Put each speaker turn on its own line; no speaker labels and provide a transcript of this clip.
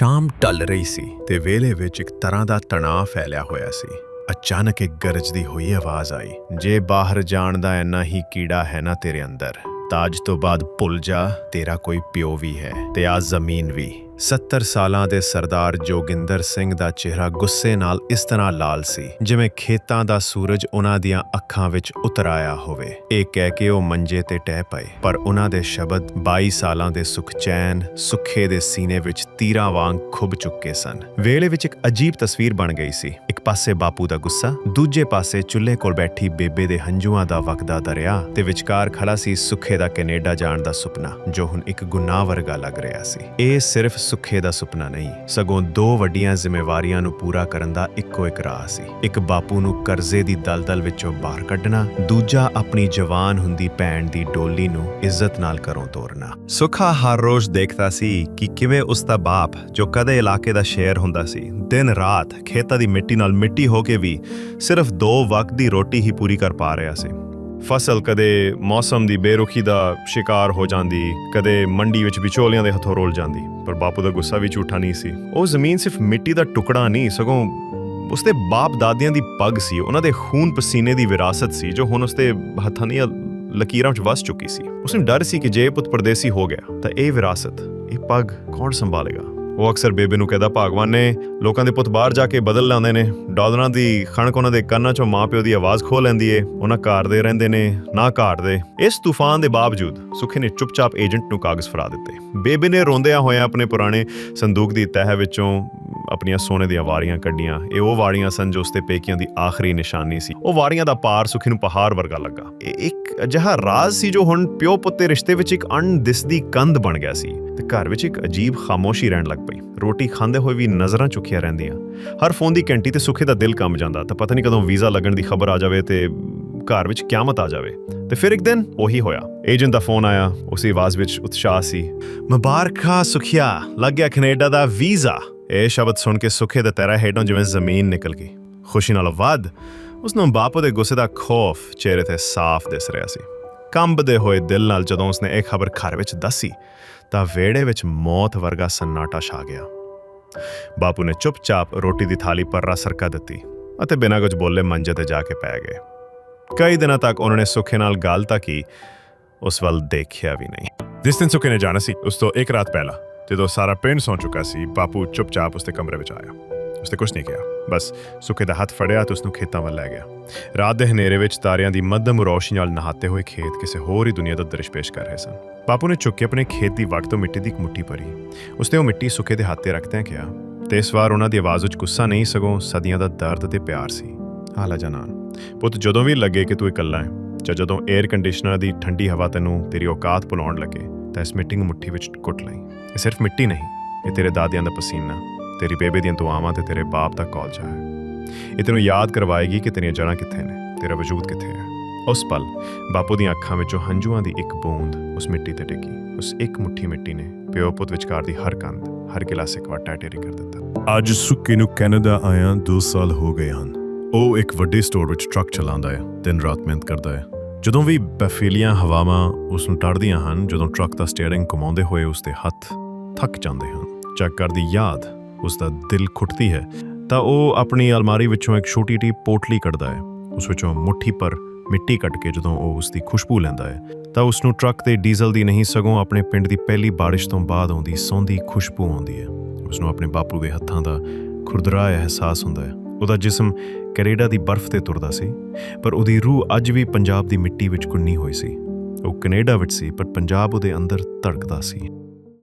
ਸ਼ਾਮ ਢਲ ਰਹੀ ਸੀ ਤੇ ਵੇਲੇ ਵਿੱਚ ਇੱਕ ਤਰ੍ਹਾਂ ਦਾ ਤਣਾਅ ਫੈਲਿਆ ਹੋਇਆ ਸੀ। ਅਚਾਨਕ ਇੱਕ ਗਰਜਦੀ ਹੋਈ ਆਵਾਜ਼ ਆਈ। ਜੇ ਬਾਹਰ ਜਾਣ ਦਾ ਇੰਨਾ ਹੀ ਕੀੜਾ ਹੈ ਨਾ ਤੇਰੇ ਅੰਦਰ ਤਾਜ ਤੋਂ ਬਾਅਦ ਭੁੱਲ ਜਾ, ਤੇਰਾ ਕੋਈ ਪਿਓ ਵੀ ਹੈ ਤੇ ਆ ਜ਼ਮੀਨ ਵੀ। 70 ਸਾਲਾਂ ਦੇ ਸਰਦਾਰ ਜੋਗਿੰਦਰ ਸਿੰਘ ਦਾ ਚਿਹਰਾ ਗੁੱਸੇ ਨਾਲ ਇਸ ਤਰ੍ਹਾਂ ਲਾਲ ਸੀ, ਜਿਵੇਂ ਖੇਤਾਂ ਦਾ ਸੂਰਜ ਉਹਨਾਂ ਦੀਆਂ ਅੱਖਾਂ ਵਿੱਚ ਉਤਰ ਆਇਆ ਹੋਵੇ। ਇਹ ਕਹਿ ਕੇ ਉਹ ਮੰਜੇ ਤੇ ਟਹਿ ਪਏ, ਪਰ ਉਹਨਾਂ ਦੇ ਸ਼ਬਦ 22 ਸਾਲਾਂ ਦੇ ਸੁਖ ਚੈਨ ਦੇ ਸੀਨੇ ਵਿੱਚ ਤੀਰਾਂ ਵਾਂਗ ਖੁੱਭ ਚੁੱਕੇ ਸਨ। ਵੇਲੇ ਵਿੱਚ ਇੱਕ ਅਜੀਬ ਤਸਵੀਰ ਬਣ ਗਈ ਸੀ। ਇੱਕ ਪਾਸੇ ਬਾਪੂ ਦਾ ਗੁੱਸਾ, ਦੂਜੇ ਪਾਸੇ ਚੁੱਲ੍ਹੇ ਕੋਲ ਬੈਠੀ ਬੇਬੇ ਦੇ ਹੰਝੂਆਂ ਦਾ ਵਗਦਾ ਦਰਿਆ ਤੇ ਵਿਚਕਾਰ ਖੜਾ ਸੀ ਸੁੱਖੇ ਦਾ ਕੈਨੇਡਾ ਜਾਣ ਦਾ ਸੁਪਨਾ, ਜੋ ਹੁਣ ਇੱਕ ਗੁਨਾਹ ਵਰਗਾ ਲੱਗ ਰਿਹਾ ਸੀ। ਇਹ ਸਿਰਫ ਸੁੱਖੇ ਦਾ ਸੁਪਨਾ ਨਹੀਂ। ਸਗੋਂ ਦੋ ਵੱਡੀਆਂ ਜ਼ਿੰਮੇਵਾਰੀਆਂ ਨੂੰ ਪੂਰਾ ਕਰਨ ਦਾ ਇੱਕੋ ਇੱਕ ਰਾਹ ਸੀ। ਇੱਕ ਬਾਪੂ ਨੂੰ ਕਰਜ਼ੇ ਦੀ ਦਲਦਲ ਵਿੱਚੋਂ ਬਾਹਰ ਕੱਢਣਾ, ਦੂਜਾ ਆਪਣੀ ਜਵਾਨ ਹੁੰਦੀ ਭੈਣ ਦੀ ਡੋਲੀ ਨੂੰ ਇੱਜ਼ਤ ਨਾਲ ਘਰੋਂ ਤੋਰਨਾ।
ਸੁਖਾ ਹਰ ਰੋਜ਼ ਦੇਖਦਾ ਸੀ ਕਿ ਕਿਵੇਂ ਉਸ ਦਾ ਬਾਪ, ਜੋ ਕਦੇ ਇਲਾਕੇ ਦਾ ਸ਼ੇਰ ਹੁੰਦਾ ਸੀ, ਦਿਨ ਰਾਤ ਖੇਤਾਂ ਦੀ ਮਿੱਟੀ ਨਾਲ ਮਿੱਟੀ ਹੋ ਕੇ ਵੀ ਸਿਰਫ ਦੋ ਵਕਤ ਦੀ ਰੋਟੀ ਹੀ ਪੂਰੀ ਕਰ ਪਾ ਰਿਹਾ ਸੀ। ਫਸਲ ਕਦੇ ਮੌਸਮ ਦੀ ਬੇਰੁਖੀ ਦਾ ਸ਼ਿਕਾਰ ਹੋ ਜਾਂਦੀ, ਕਦੇ ਮੰਡੀ ਵਿੱਚ ਵਿਚੋਲਿਆਂ ਦੇ ਹੱਥੋਂ ਰੋਲ ਜਾਂਦੀ, ਪਰ ਬਾਪੂ ਦਾ ਗੁੱਸਾ ਵੀ ਝੂਠਾ ਨਹੀਂ ਸੀ। ਉਹ ਜ਼ਮੀਨ ਸਿਰਫ ਮਿੱਟੀ ਦਾ ਟੁਕੜਾ ਨਹੀਂ, ਸਗੋਂ ਉਸਦੇ ਬਾਪ ਦਾਦਿਆਂ ਦੀ ਪੱਗ ਸੀ, ਉਹਨਾਂ ਦੇ ਖੂਨ ਪਸੀਨੇ ਦੀ ਵਿਰਾਸਤ ਸੀ, ਜੋ ਹੁਣ ਉਸਦੇ ਹੱਥਾਂ ਦੀਆਂ ਲਕੀਰਾਂ ਵਿੱਚ ਵਸ ਚੁੱਕੀ ਸੀ। ਉਸਨੂੰ ਡਰ ਸੀ ਕਿ ਜੇ ਪੁੱਤ ਪਰਦੇਸੀ ਹੋ ਗਿਆ, ਤਾਂ ਇਹ ਵਿਰਾਸਤ, ਇਹ ਪੱਗ ਕੌਣ ਸੰਭਾਲੇਗਾ? ਉਹ ਅਕਸਰ ਬੇਬੇ ਨੂੰ ਕਹਿੰਦਾ, ਭਗਵਾਨ ਨੇ ਲੋਕਾਂ ਦੇ ਪੁੱਤ ਬਾਹਰ ਜਾ ਕੇ ਬਦਲ ਲਾਉਂਦੇ ਨੇ। ਡਾਲਰਾਂ ਦੀ ਖਣਕ ਉਹਨਾਂ ਦੇ ਕੰਨਾਂ 'ਚੋਂ ਮਾਪਿਓ ਦੀ ਆਵਾਜ਼ ਖੋ ਲੈਂਦੀ ਏ। ਉਹਨਾਂ ਘਾੜਦੇ ਰਹਿੰਦੇ ਨੇ, ਨਾ ਘਾੜਦੇ। ਇਸ ਤੂਫਾਨ ਦੇ ਬਾਵਜੂਦ ਸੁਖੇ ਨੇ ਚੁੱਪਚਾਪ ਏਜੰਟ ਨੂੰ ਕਾਗਜ਼ ਫੜਾ ਦਿੱਤੇ। ਬੇਬੇ ਨੇ ਰੋਂਦਿਆਂ ਹੋਇਆਂ ਆਪਣੇ ਪੁਰਾਣੇ ਸੰਦੂਕ ਦੀ ਤਹਿ ਵਿੱਚੋਂ ਆਪਣੀਆਂ ਸੋਨੇ ਦੀਆਂ ਵਾਰੀਆਂ ਕੱਢੀਆਂ। ਇਹ ਉਹ ਵਾਰੀਆਂ ਸਨ ਜੋ ਉਸਦੇ ਪੇਕੀਆਂ ਦੀ ਆਖਰੀ ਨਿਸ਼ਾਨੀ ਸੀ। ਉਹ ਵਾਰੀਆਂ ਦਾ ਪਾਰ ਸੁਖੀ ਨੂੰ ਪਹਾੜ ਵਰਗਾ ਲੱਗਾ। ਇਹ ਇੱਕ ਅਜਿਹਾ ਰਾਜ਼ ਸੀ ਜੋ ਹੁਣ ਪਿਓ ਪੁੱਤੇ ਰਿਸ਼ਤੇ ਵਿੱਚ ਇੱਕ ਅਣਦਿਸਦੀ ਕੰਧ ਬਣ ਗਿਆ ਸੀ ਤੇ ਘਰ ਵਿੱਚ ਇੱਕ ਅਜੀਬ ਖਾਮੋਸ਼ੀ ਰਹਿਣ ਲੱਗ ਪਈ। ਰੋਟੀ ਖਾਂਦੇ ਹੋਏ ਵੀ ਨਜ਼ਰਾਂ ਚੁੱਕੀਆਂ ਰਹਿੰਦੀਆਂ। ਹਰ ਫੋਨ ਦੀ ਘੰਟੀ ਤੇ ਸੁਖੇ ਦਾ ਦਿਲ ਕੰਬ ਜਾਂਦਾ ਤਾਂ ਪਤਾ ਨਹੀਂ ਕਦੋਂ ਵੀਜ਼ਾ ਲੱਗਣ ਦੀ ਖਬਰ ਆ ਜਾਵੇ ਤੇ ਘਰ ਵਿੱਚ ਕਿਆਮਤ ਆ ਜਾਵੇ। ਤੇ ਫਿਰ ਇੱਕ ਦਿਨ ਉਹੀ ਹੋਇਆ। ਏਜੰਟ ਦਾ ਫੋਨ ਆਇਆ। ਉਸੇ ਆਵਾਜ਼ ਵਿੱਚ ਉਤਸ਼ਾਹ ਸੀ। ਮੁਬਾਰਕਾਂ ਸੁਖਿਆ। ਲੱਗ ਗਿਆ ਕੈਨੇਡਾ ਦਾ ਵੀਜ਼ਾ। ਇਹ ਸ਼ਬਦ ਸੁਣ ਕੇ ਸੁਖੇ ਦੇ ਤੇਰਾ ਹੇਠੋਂ ਜਿਵੇਂ ਜ਼ਮੀਨ ਨਿਕਲ ਗਈ। ਖੁਸ਼ੀ ਨਾਲ ਵੱਧ ਉਸ ਨੂੰ ਬਾਪੂ ਦੇ ਗੁੱਸੇ ਦਾ ਖੌਫ ਚਿਹਰੇ ਤੇ ਸਾਫ਼ ਦਿਸ ਰਿਹਾ ਸੀ। ਕੰਬਦੇ ਹੋਏ ਦਿਲ ਨਾਲ ਜਦੋਂ ਉਸਨੇ ਇਹ ਖਬਰ ਘਰ ਵਿੱਚ ਦੱਸੀ, ਤਾਂ ਵਿਹੜੇ ਵਿੱਚ ਮੌਤ ਵਰਗਾ ਸੰਨਾਟਾ ਛਾ ਗਿਆ। ਬਾਪੂ ਨੇ ਚੁੱਪਚਾਪ ਰੋਟੀ ਦੀ ਥਾਲੀ ਪਰਰਾ ਸਰਕਾ ਦਿੱਤੀ ਅਤੇ ਬਿਨਾਂ ਕੁਝ ਬੋਲੇ ਮੰਜੇ ਤੇ ਜਾ ਕੇ ਪੈ ਗਏ। ਕਈ ਦਿਨਾਂ ਤੱਕ ਉਹਨਾਂ ਨੇ ਸੁਖੇ ਨਾਲ ਗੱਲ ਤਾਂ ਕੀ, ਉਸ ਵੱਲ ਦੇਖਿਆ ਵੀ ਨਹੀਂ।
ਜਿਸ ਦਿਨ ਸੁੱਕੇ ਨੇ ਜਾਣਾ ਸੀ, ਉਸ ਤੋਂ ਇੱਕ ਰਾਤ ਪਹਿਲਾਂ ਜਦੋਂ ਸਾਰਾ ਪਿੰਡ ਸੌਂ ਚੁੱਕਾ ਸੀ, ਬਾਪੂ ਚੁੱਪਚਾਪ ਉਸਦੇ ਕਮਰੇ ਵਿੱਚ ਆਇਆ। ਉਸਨੇ ਕੁਝ ਨਹੀਂ ਕਿਹਾ, ਬਸ ਸੁੱਕੇ ਦਾ ਹੱਥ ਫੜਿਆ ਤੇ ਉਸਨੂੰ ਖੇਤਾਂ ਵੱਲ ਲੈ ਗਿਆ। ਰਾਤ ਦੇ ਹਨੇਰੇ ਵਿੱਚ ਤਾਰਿਆਂ ਦੀ ਮੱਧਮ ਰੌਸ਼ਨੀ ਨਾਲ ਨਹਾਤੇ ਹੋਏ ਖੇਤ ਕਿਸੇ ਹੋਰ ਹੀ ਦੁਨੀਆ ਦਾ ਦ੍ਰਿਸ਼ ਪੇਸ਼ ਕਰ ਰਹੇ ਸਨ। ਬਾਪੂ ਨੇ ਚੁੱਕ ਕੇ ਆਪਣੇ ਖੇਤ ਦੀ ਵਕਤ ਤੋਂ ਮਿੱਟੀ ਦੀ ਇੱਕ ਮੁੱਠੀ ਭਰੀ। ਉਸਨੇ ਉਹ ਮਿੱਟੀ ਸੁੱਕੇ ਦੇ ਹੱਥ ਤੇ ਰੱਖਦਿਆਂ ਕਿਹਾ, ਤੇ ਇਸ ਵਾਰ ਉਹਨਾਂ ਦੀ ਆਵਾਜ਼ ਵਿੱਚ ਗੁੱਸਾ ਨਹੀਂ ਸਗੋਂ ਸਦੀਆਂ ਦਾ ਦਰਦ ਤੇ ਪਿਆਰ ਸੀ। ਹਾਲਾ ਜਨਾਨ, ਪੁੱਤ ਜਦੋਂ ਵੀ ਲੱਗੇ ਕਿ ਤੂੰ ਇਕੱਲਾ ਹੈ ਜਾਂ ਜਦੋਂ 에ਅਰ ਕੰਡੀਸ਼ਨਰ ਦੀ ਠੰਡੀ ਹਵਾ ਤੈਨੂੰ ਤੇਰੀ ਔਕਾਤ ਭੁਲਾਉਣ ਲੱਗੇ ਤਾਂ ਇਸ ਮਿੱਟੀ ਨੂੰ ਮੁੱਠੀ ਵਿੱਚ ਕੁੱਟ ਲਈ। ਇਹ ਸਿਰਫ ਮਿੱਟੀ ਨਹੀਂ, ਇਹ ਤੇਰੇ ਦਾਦਿਆਂ ਦਾ ਪਸੀਨਾ, ਤੇਰੀ ਬੇਬੇ ਦੀਆਂ ਦੁਆਵਾਂ ਤੇ ਤੇਰੇ ਬਾਪ ਦਾ ਕੌਲਜਾ ਹੈ। ਇਹ ਤੈਨੂੰ ਯਾਦ ਕਰਵਾਏਗੀ ਕਿ ਤੇਰੀਆਂ ਜੜ੍ਹਾਂ ਕਿੱਥੇ ਨੇ, ਤੇਰਾ ਵਜੂਦ ਕਿੱਥੇ ਹੈ। ਉਸ ਪਲ ਬਾਪੂ ਦੀਆਂ ਅੱਖਾਂ ਵਿੱਚੋਂ ਹੰਝੂਆਂ ਦੀ ਇੱਕ ਬੂੰਦ ਉਸ ਮਿੱਟੀ ਤੇ ਡਿੱਗੀ। ਉਸ ਇੱਕ ਮੁੱਠੀ ਮਿੱਟੀ ਨੇ ਪਿਓ ਪੁੱਤ ਵਿਚਕਾਰ ਦੀ ਹਰ ਕੰਧ, ਹਰ ਗਿਲਾਸ ਇੱਕ ਵਾਰ ਟੈਟੇਰੀ ਕਰ ਦਿੱਤਾ। ਅੱਜ ਸੁੱਕੇ ਨੂੰ ਕੈਨੇਡਾ ਆਇਆ 2 ਸਾਲ ਹੋ ਗਏ ਹਨ। ਉਹ ਇੱਕ ਵੱਡੇ ਸਟੋਰ ਵਿੱਚ ਟਰੱਕ ਚਲਾਉਂਦਾ ਹੈ, ਦਿਨ ਰਾਤ ਮਿਹਨਤ ਕਰਦਾ ਹੈ। ਜਦੋਂ ਵੀ ਬਫੇਲੀਆਂ ਹਵਾਵਾਂ ਉਸ ਨੂੰ ਟੜਦੀਆਂ ਹਨ, ਜਦੋਂ ਟਰੱਕ ਦਾ ਸਟੀਅਰਿੰਗ ਘੁਮਾਉਂਦੇ ਹੋਏ ਉਸ ਦੇ ਹੱਥ ਥੱਕ ਜਾਂਦੇ ਹਨ ਚੱਕਰ ਦੀ ਯਾਦ ਉਸ ਦਾ ਦਿਲ ਖੁੱਟਦੀ ਹੈ, ਤਾਂ ਉਹ ਆਪਣੀ ਅਲਮਾਰੀ ਵਿੱਚੋਂ ਇੱਕ ਛੋਟੀ ਜਿਹੀ ਪੋਟਲੀ ਕੱਢਦਾ ਹੈ। ਉਸ ਵਿੱਚੋਂ ਮੁੱਠੀ ਪਰ ਮਿੱਟੀ ਕੱਟ ਕੇ ਜਦੋਂ ਉਹ ਉਸ ਦੀ ਖੁਸ਼ਬੂ ਲੈਂਦਾ ਹੈ, ਤਾਂ ਉਸ ਨੂੰ ਟਰੱਕ ਤੇ ਡੀਜ਼ਲ ਦੀ ਨਹੀਂ, ਸਗੋਂ ਆਪਣੇ ਪਿੰਡ ਦੀ ਪਹਿਲੀ ਬਾਰਿਸ਼ ਤੋਂ ਬਾਅਦ ਆਉਂਦੀ ਸੌਂਦੀ ਖੁਸ਼ਬੂ ਆਉਂਦੀ ਹੈ। ਉਸ ਨੂੰ ਆਪਣੇ ਬਾਪੂ ਦੇ ਹੱਥਾਂ ਦਾ ਖੁਰਦਰਾ ਅਹਿਸਾਸ ਹੁੰਦਾ ਹੈ। ਉਹਦਾ ਜਿਸਮ ਕੈਨੇਡਾ ਦੀ ਬਰਫ਼ ਤੇ ਤੁਰਦਾ ਸੀ, ਪਰ ਉਹਦੀ ਰੂਹ ਅੱਜ ਵੀ ਪੰਜਾਬ ਦੀ ਮਿੱਟੀ ਵਿੱਚ ਕੁੰਨੀ ਹੋਈ ਸੀ। ਉਹ ਕੈਨੇਡਾ ਵਿੱਚ ਸੀ, ਪਰ ਪੰਜਾਬ ਉਹਦੇ ਅੰਦਰ ਧੜਕਦਾ ਸੀ।